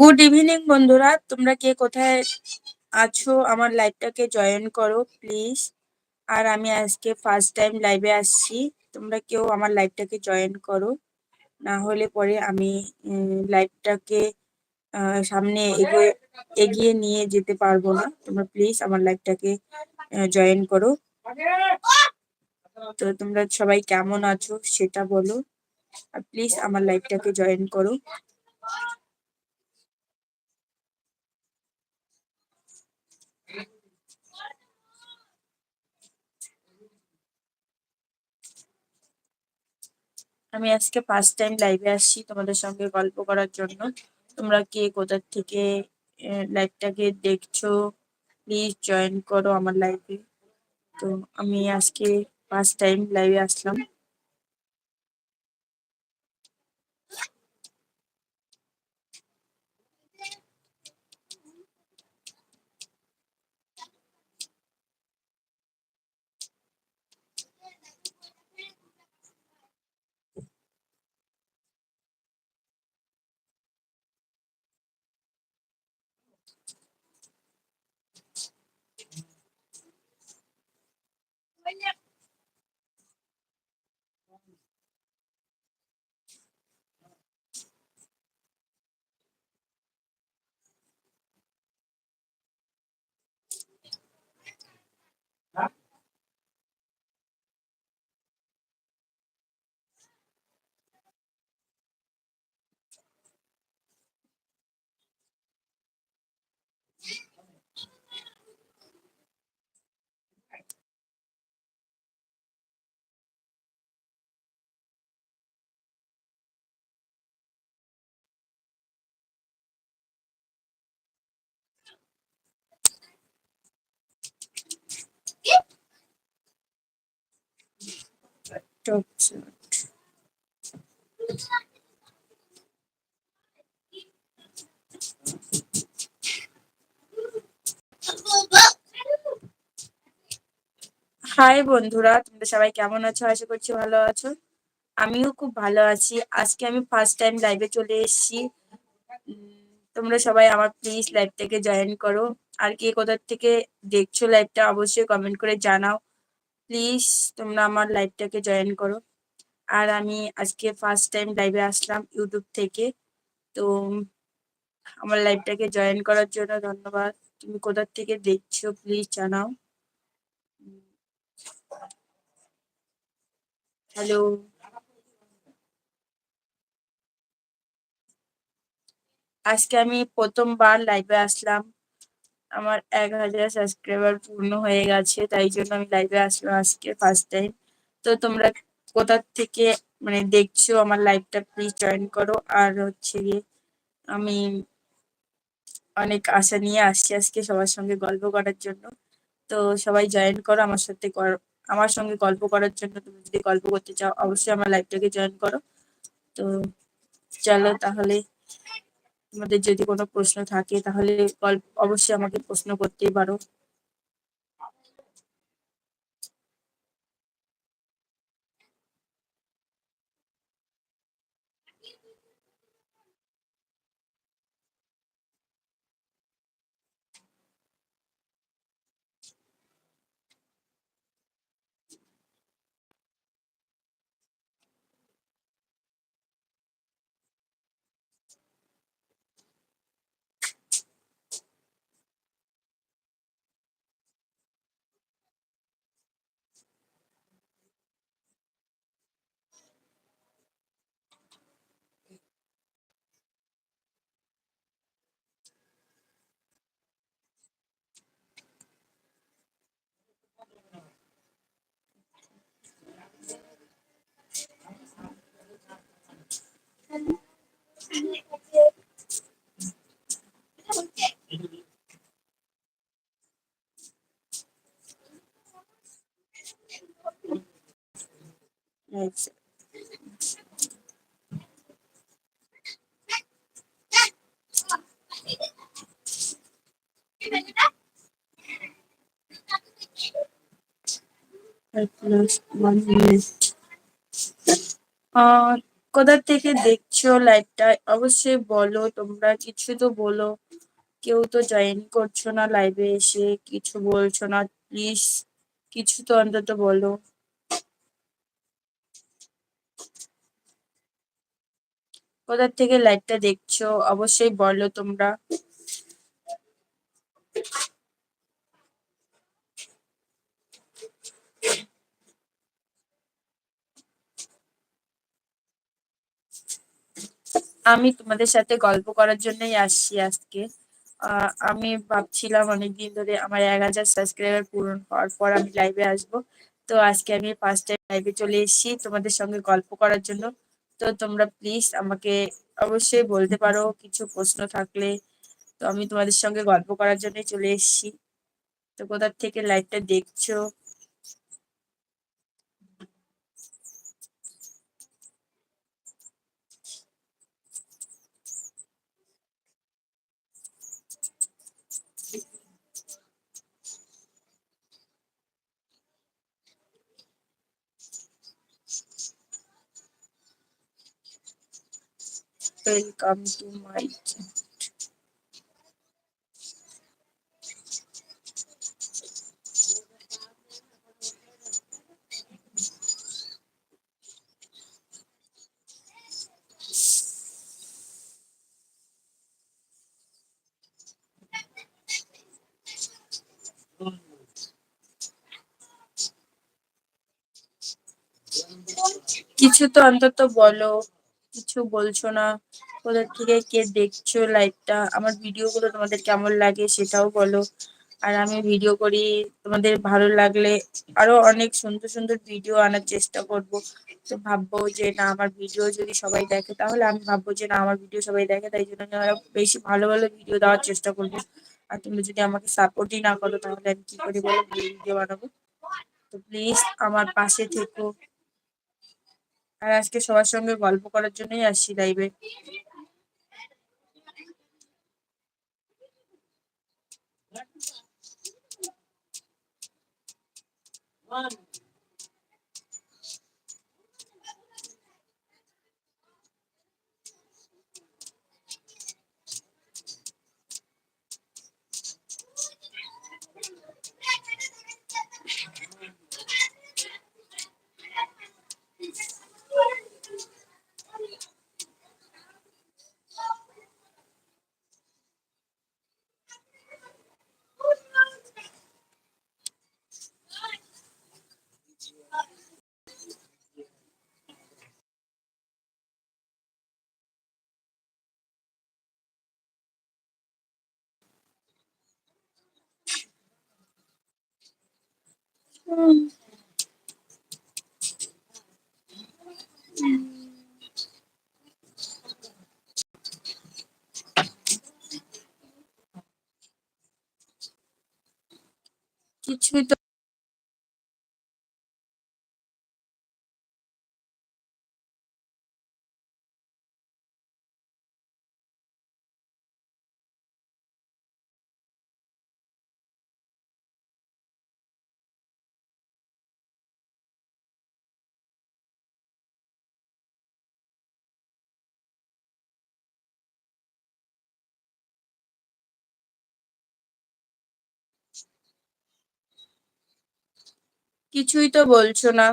Good evening বন্ধুরা। তোমরা কে কোথায় আছো? আমার লাইভটাকে জয়েন করো প্লিজ আর আমি আজকে ফার্স্ট টাইম লাইভে আসছি। তোমরা কেউ আমার লাইভটাকে জয়েন করো। না হলে পরে আমি লাইভটাকে সামনে এগিয়ে এগিয়ে নিয়ে যেতে পারব না। তোমরা প্লিজ আমার লাইভটাকে জয়েন করো। তো তোমরা সবাই কেমন আছো সেটা বলো। আর প্লিজ আমার লাইভটাকে জয়েন করো। আমি আজকে ফার্স্ট টাইম লাইভে আসছি তোমাদের সঙ্গে গল্প করার জন্য। তোমরা কে কোথার থেকে লাইভটাকে দেখছ প্লিজ জয়েন করো আমার লাইভে তো আমি আজকে ফার্স্ট টাইম লাইভে আসলাম। Top chart. হাই বন্ধুরা, তোমরা সবাই কেমন আছো? আশা করছি ভালো আছো। আমিও খুব ভালো আছি। আজকে আমি ফার্স্ট টাইম লাইভে চলে এসেছি। তোমরা সবাই আমার প্লিজ লাইভটাকে জয়েন করো। আর কে কোথার থেকে দেখছ লাইভটা অবশ্যই কমেন্ট করে জানাও। প্লিজ তোমরা আমার লাইভটাকে জয়েন করো। আর আমি আজকে ফার্স্ট টাইম লাইভে আসলাম ইউটিউব থেকে। তো আমার লাইভটাকে জয়েন করার জন্য ধন্যবাদ। তুমি কোথার থেকে দেখছ প্লিজ জানাও। হ্যালো আজকে আমি প্রথমবার লাইভে আসলাম। আমার এক হাজার সাবস্ক্রাইবার পূর্ণ হয়ে গেছে, তাই জন্য আমি লাইভে আসলাম আজকে ফার্স্ট টাইম তো তোমরা কোথা থেকে মানে দেখছ আমার লাইভটা প্লিজ জয়েন করো। আর হচ্ছে গিয়ে আমি অনেক আশা নিয়ে আসছি আজকে সবার সঙ্গে গল্প করার জন্য। তো সবাই জয়েন করো আমার সাথে আমার সঙ্গে গল্প করার জন্য তুমি যদি গল্প করতে চাও, অবশ্যই আমার লাইভটাকে জয়েন করো। তো চলো তাহলে তোমাদের যদি কোনো প্রশ্ন থাকে তাহলে অবশ্যই আমাকে প্রশ্ন করতেই পারো। কোথা থেকে দেখছ লাইভটা অবশ্যই বলো, তোমরা কিছু তো বলো। কেউ তো জয়েন করছ না লাইভে এসে, কিছু বলছো না প্লিজ কিছু তো অন্তত বলো। কোথা থেকে লাইভটা দেখছ? অবশ্যই বলো তোমরা। আমি তোমাদের সাথে গল্প করার জন্যই আসছি আজকে। আমি ভাবছিলাম অনেকদিন ধরে আমার এক হাজার সাবস্ক্রাইবার পূরণ হওয়ার পর আমি লাইভে আসব। তো আজকে আমি ফার্স্ট টাইম লাইভে চলে এসেছি তোমাদের সঙ্গে গল্প করার জন্য। তো তোমরা প্লিজ আমাকে অবশ্যই বলতে পারো, কিছু প্রশ্ন থাকলে। তো আমি তোমাদের সঙ্গে গল্প করার জন্যই চলে এসেছি। তো কোথার থেকে লাইভটা দেখছ? ওয়েলকাম টু মাই কিছু তো অন্তত বলো কিছু বলছো না। কোথা থেকে কে দেখছ লাইভটা আমার ভিডিওগুলো তোমাদের কেমন লাগে সেটাও বলো। আর আমি ভিডিও করি, তোমাদের ভালো লাগলে আরও অনেক সুন্দর সুন্দর ভিডিও আনার চেষ্টা করব। তো ভাববো যে, না, আমার ভিডিও যদি সবাই দেখে, তাহলে আমি ভাববো যে, না, আমার ভিডিও সবাই দেখে, তাই জন্য আমি আরও বেশি ভালো ভালো ভিডিও দেওয়ার চেষ্টা করব। আর তুমি যদি আমাকে সাপোর্টই না করো, তাহলে আমি কি করে বলো ভিডিও বানাবো। তো প্লিজ আমার পাশে থেকো। আর আজকে সবার সঙ্গে গল্প করার জন্যই আসছি লাইভে One. কিছুই তো কিছুই তো বলছো না।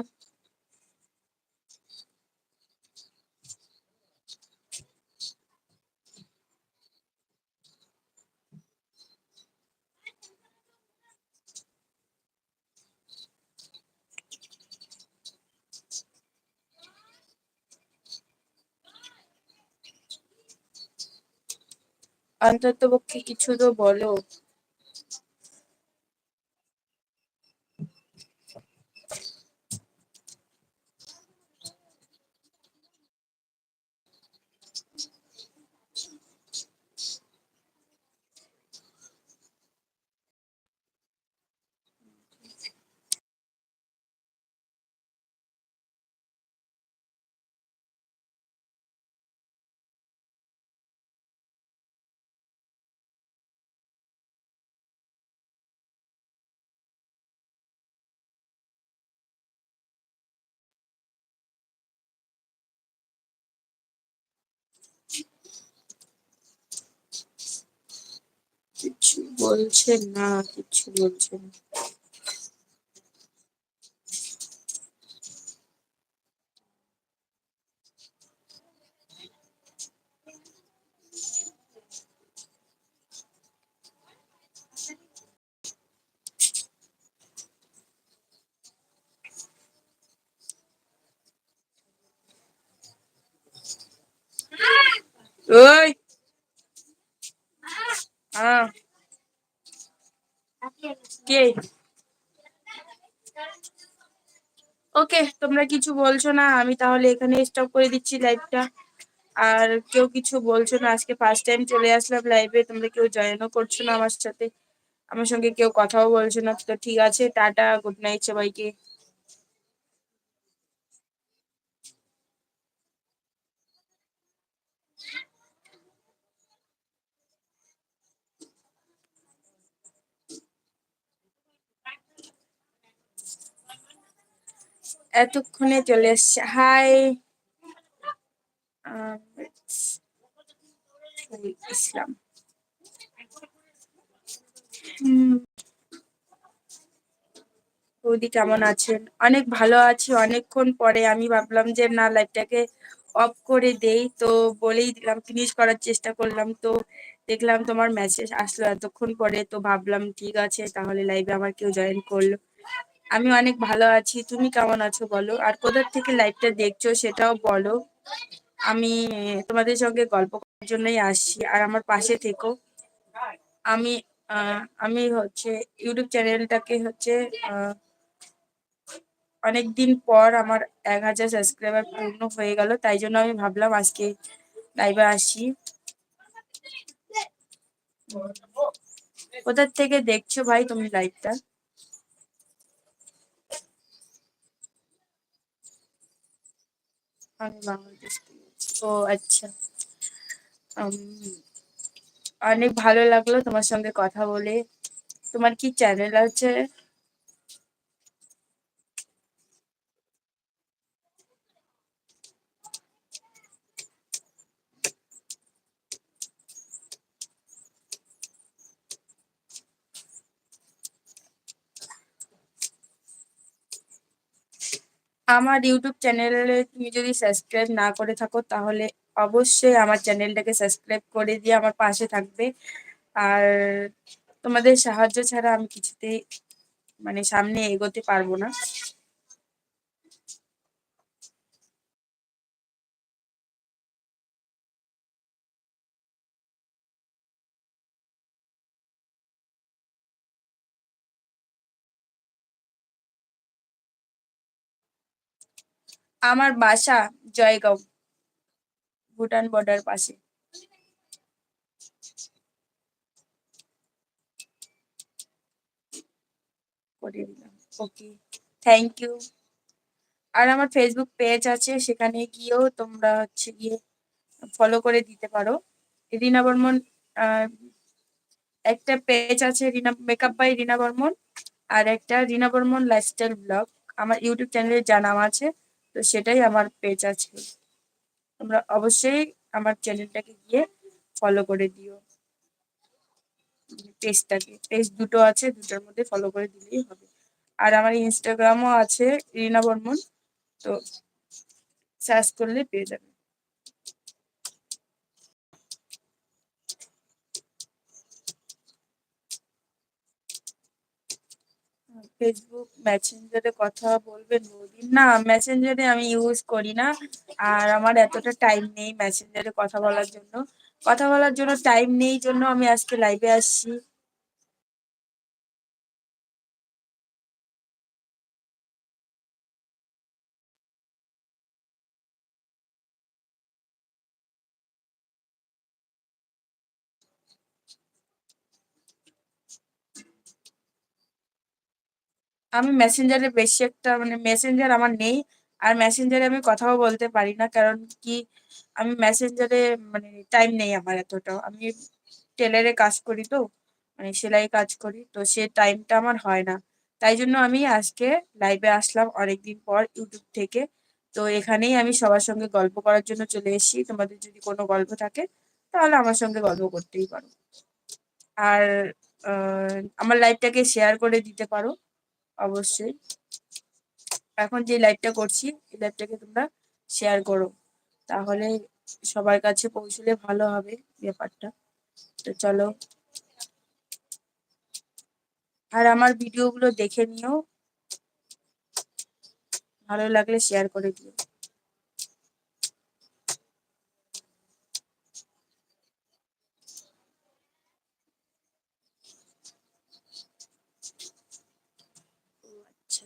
অন্তত পক্ষে কিছু তো বলো। বলছেন না কিছু বলছেন ওই। হ্যাঁ কে? ওকে, তোমরা কিছু বলছো না, আমি তাহলে এখানে স্টপ করে দিচ্ছি লাইভটা আর কেউ কিছু বলছো না, আজকে ফার্স্ট টাইম চলে আসলাম লাইভে তোমরা কেউ জয়েনও করছ না আমার সাথে। আমার সঙ্গে কেউ কথাও বলছো না, তো ঠিক আছে, টাটা গুড নাইট সবাইকে। এতক্ষণে চলে এসছে। হাই ইসলাম বৌদি কেমন আছেন? অনেক ভালো আছি। অনেকক্ষণ পরে আমি ভাবলাম যে, না লাইভটাকে অফ করে দেই। তো বলেই দিলাম ফিনিশ করার চেষ্টা করলাম। তো দেখলাম তোমার মেসেজ আসলো এতক্ষণ পরে। তো ভাবলাম, ঠিক আছে, তাহলে লাইভে আমার কেউ জয়েন করল। আমি অনেক ভালো আছি। তুমি কেমন আছো বলো? আর কোথার থেকে লাইভটা দেখছ সেটাও বলো। আমি তোমাদের সঙ্গে গল্প করার জন্যই আসছি। আর আমার পাশে থেকো। আমি আমি হচ্ছে ইউটিউব চ্যানেলটাকে হচ্ছে আহ, অনেকদিন পর আমার এক হাজার সাবস্ক্রাইবার পূর্ণ হয়ে গেল। তাই জন্য আমি ভাবলাম আজকে লাইভে আসি। কোথার থেকে দেখছ ভাই তুমি লাইভটা আমি বাংলাদেশ ও আচ্ছা। অনেক ভালো লাগল তোমার সঙ্গে কথা বলে। তোমার কি চ্যানেল আছে? আমার ইউটিউব চ্যানেলে তুমি যদি সাবস্ক্রাইব না করে থাকো, তাহলে অবশ্যই আমার চ্যানেলটাকে সাবস্ক্রাইব করে দিয়ে আমার পাশে থাকবে। আর তোমাদের সাহায্য ছাড়া আমি কিছুতেই মানে সামনে এগোতে পারব না। আমার বাসা জয়গাঁও, ভুটান বর্ডার পাশে। ওকে থ্যাংক ইউ আর আমার ফেসবুক পেজ আছে, সেখানে গিয়েও তোমরা হচ্ছে গিয়ে ফলো করে দিতে পারো। রিনা বর্মন একটা পেজ আছে, রিনা মেকআপ বাই রিনা বর্মন, আর একটা রিনা বর্মন লাইফস্টাইল ব্লগ আমার ইউটিউব চ্যানেলে যা আছে তো সেটাই আমার পেজ আছে। তোমরা অবশ্যই আমার চ্যানেলটাকে গিয়ে ফলো করে দিও। পেজটাকে পেজ দুটো আছে, দুটোর মধ্যে ফলো করে দিলেই হবে। আর আমার ইনস্টাগ্রামও আছে রিনা বর্মন, তো সার্চ করলে পেয়ে যাবে। ফেসবুক মেসেঞ্জারে কথা বলবেন বৌদি না মেসেঞ্জারে আমি ইউজ করি না। আর আমার এতটা টাইম নেই মেসেঞ্জারে কথা বলার জন্য। কথা বলার জন্য টাইম নেই জন্য আমি আজকে লাইভে আসছি। আমি মেসেঞ্জারে বেশি একটা মানে মেসেঞ্জার আমার নেই। আর মেসেঞ্জারে আমি কথাও বলতে পারি না, কারণ কি, আমি মেসেঞ্জারে মানে টাইম নেই আমার এতটাও আমি টেলারে কাজ করি তো মানে সেলাই কাজ করি, তো সে টাইমটা আমার হয় না। তাই জন্য আমি আজকে লাইভে আসলাম অনেকদিন পর ইউটিউব থেকে। তো এখানেই আমি সবার সঙ্গে গল্প করার জন্য চলে এসেছি। তোমাদের যদি কোনো গল্প থাকে, তাহলে আমার সঙ্গে গল্প করতেই পারো। আর আমার লাইভটাকে শেয়ার করে দিতে পারো। অবশ্যই। এখন যে লাইভটা করছি, এই লাইভটাকে তোমরা শেয়ার করো। তাহলে সবার কাছে পৌঁছলে ভালো হবে ব্যাপারটা। তো চলো। আর আমার ভিডিওগুলো দেখে নিও। ভালো লাগলে শেয়ার করে দিও আচ্ছা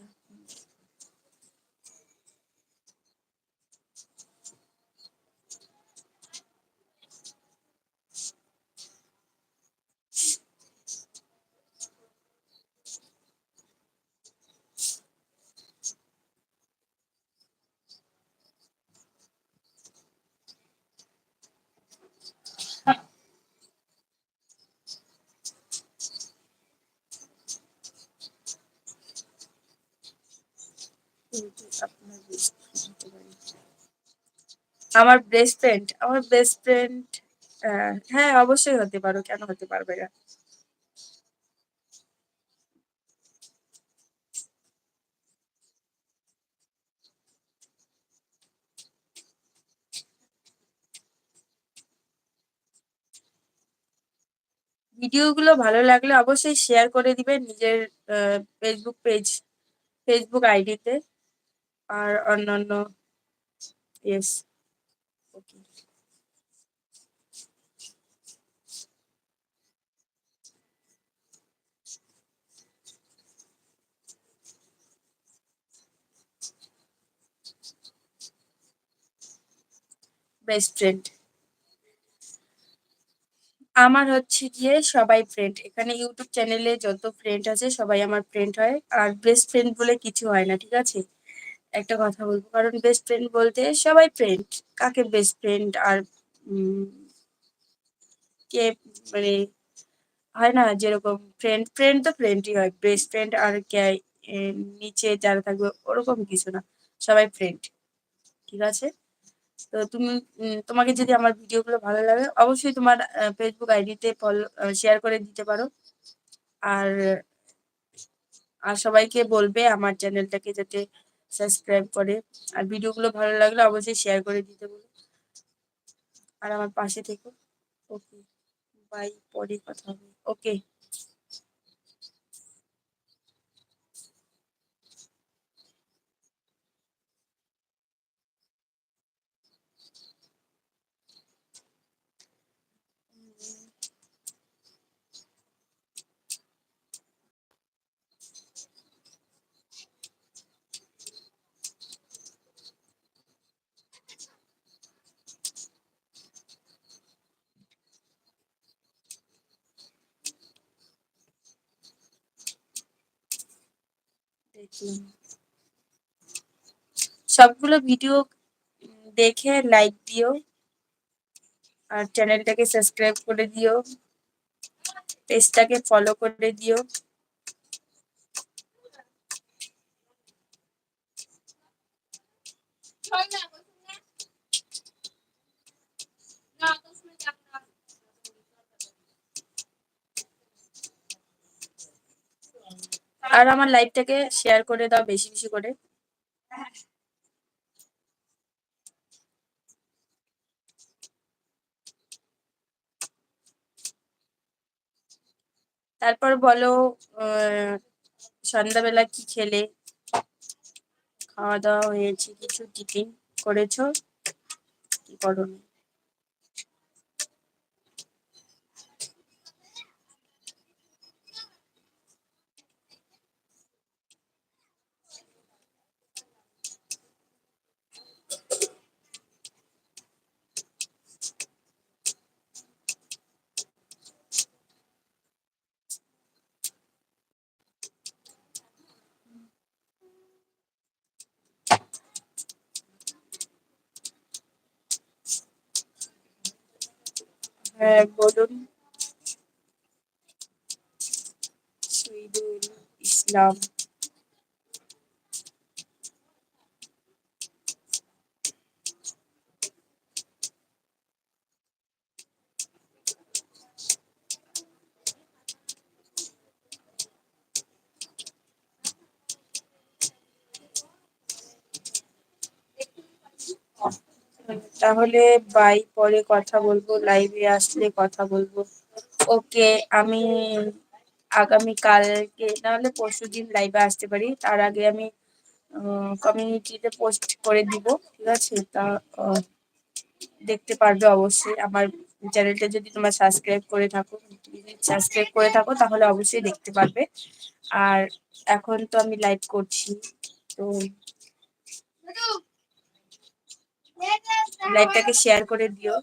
আমার বেস্ট ফ্রেন্ড আমার বেস্ট ফ্রেন্ড হ্যাঁ অবশ্যই হতে পারো, কেন হতে পারবে না? ভিডিওগুলো ভালো লাগলে অবশ্যই শেয়ার করে দিবেন নিজের ফেসবুক পেজ ফেসবুক আইডিতে আর অন্যান্য ইয়েস ওকে বেস্ট ফ্রেন্ড আমার হচ্ছে গিয়ে সবাই ফ্রেন্ড এখানে ইউটিউব চ্যানেলে যত ফ্রেন্ড আছে সবাই আমার ফ্রেন্ড হয়। আর বেস্ট ফ্রেন্ড বলে কিছু হয় না, ঠিক আছে? একটা কথা বলব। কারণ বেস্ট ফ্রেন্ড বলতে সবাই ফ্রেন্ড কাকে বেস্ট ফ্রেন্ড আর কে মানে হয় না যেরকম ফ্রেন্ড ফ্রেন্ড তো ফ্রেন্ডই হয়। বেস্ট ফ্রেন্ড আর কে নিচে যারা থাকবে ওরকম কিছু না। সবাই ফ্রেন্ড ঠিক আছে? তো তুমি তোমাকে যদি আমার ভিডিওগুলো ভালো লাগে, অবশ্যই তোমার ফেসবুক আইডিতে ফলো শেয়ার করে দিতে পারো। আর আর সবাইকে বলবে আমার চ্যানেলটাকে যাতে সাবস্ক্রাইব করে। আর ভিডিওগুলো ভালো লাগলে অবশ্যই শেয়ার করে দিতে বলো আর আমার পাশে থেকো। ওকে বাই পরে কথা হবে। ওকে সবগুলো ভিডিও দেখে লাইক দিও আর চ্যানেলটাকে সাবস্ক্রাইব করে দিও পেজটাকে ফলো করে দিও। আর আমার লাইভটাকে শেয়ার করে দাও বেশি বেশি করে। তারপর বলো সন্ধ্যাবেলা কি খেলে? খাওয়া দাওয়া হয়েছে, কিছু টিফিন করেছ? কি করো বলুন। শহীদুল ইসলাম। তাহলে বাই পরে কথা বলব লাইভে আসলে কথা বলব। ওকে, আমি আগামী কালকে নাহলে পরশু দিন লাইভে আসতে পারি। তার আগে আমি কমিউনিটিতে পোস্ট করে দিব, ঠিক আছে? তা দেখতে পারবে অবশ্যই। আমার চ্যানেলটা যদি তোমরা সাবস্ক্রাইব করে থাকো সাবস্ক্রাইব করে থাকো, তাহলে অবশ্যই দেখতে পারবে। আর এখন তো আমি লাইভ করছি, তো লাইভটাকে শেয়ার করে দিও।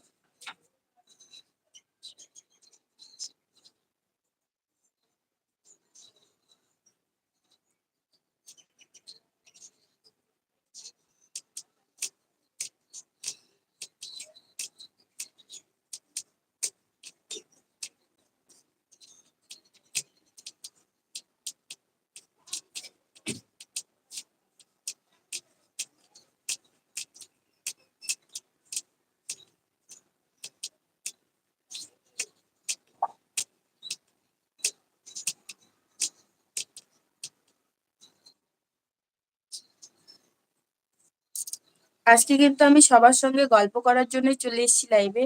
আজকে কিন্তু আমি সবার সঙ্গে গল্প করার জন্য চলে এসেছি লাইভে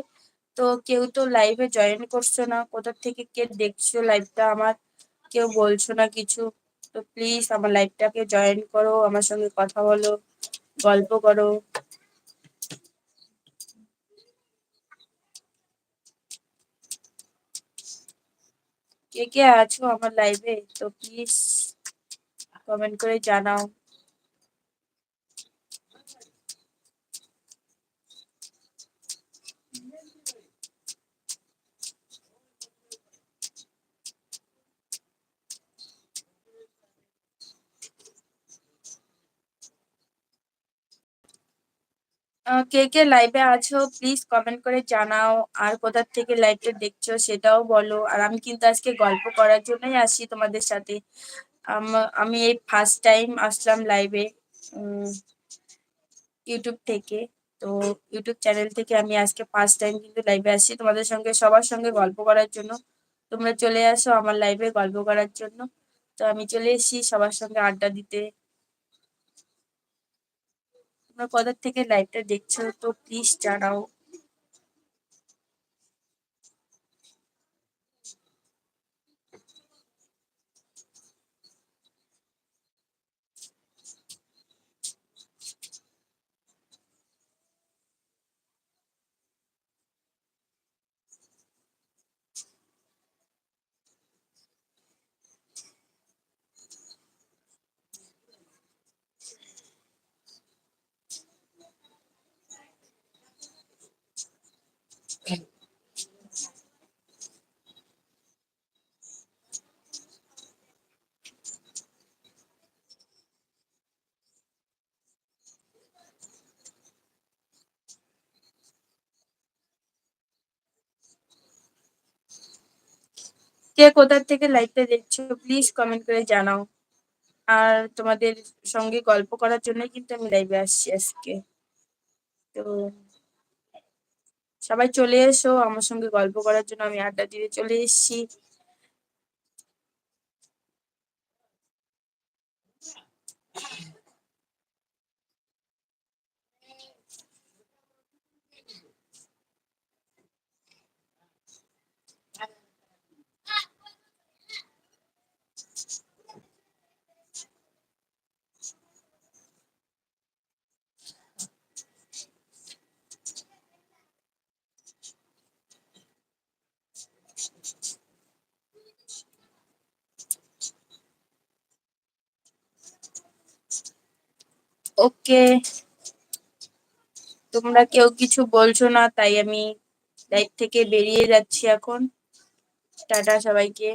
তো কেউ তো লাইভে জয়েন করছ না, কোথা থেকে কে দেখছ লাইভটা আমার? কেউ বলছো না কিছু? তো প্লিজ আমার লাইভটাকে জয়েন করো, আমার সঙ্গে কথা বলো, গল্প করো। কে কে আছো আমার লাইভে তো প্লিজ কমেন্ট করে জানাও। কে কে লাইভে আছো প্লিজ কমেন্ট করে জানাও। আর কোথা থেকে লাইভটা দেখছ সেটাও বলো। আর আমি কিন্তু আজকে গল্প করার জন্যই আসি তোমাদের সাথে। আম- আমি এই ফার্স্ট টাইম আসলাম লাইভে ইউটিউব থেকে। তো ইউটিউব চ্যানেল থেকে আমি আজকে ফার্স্ট টাইম কিন্তু লাইভে আসি তোমাদের সঙ্গে, সবার সঙ্গে গল্প করার জন্য। তোমরা চলে আসো আমার লাইভে গল্প করার জন্য। তো আমি চলে এসেছি সবার সঙ্গে আড্ডা দিতে। তোমরা কোথা থেকে লাইভটা দেখছ তো প্লিজ জানাও। কে কোথা থেকে লাইভটা দেখছ প্লিজ কমেন্ট করে জানাও। আর তোমাদের সঙ্গে গল্প করার জন্য কিন্তু আমি লাইভে আসছি আজকে। তো সবাই চলে এসো, আমার সঙ্গে গল্প করার জন্য আমি আড্ডা দিয়ে চলে এসেছি। ওকে। তোমরা কেউ কিছু বলছো না, তাই আমি লাইভ থেকে বেরিয়ে যাচ্ছি এখন। টাটা সবাইকে।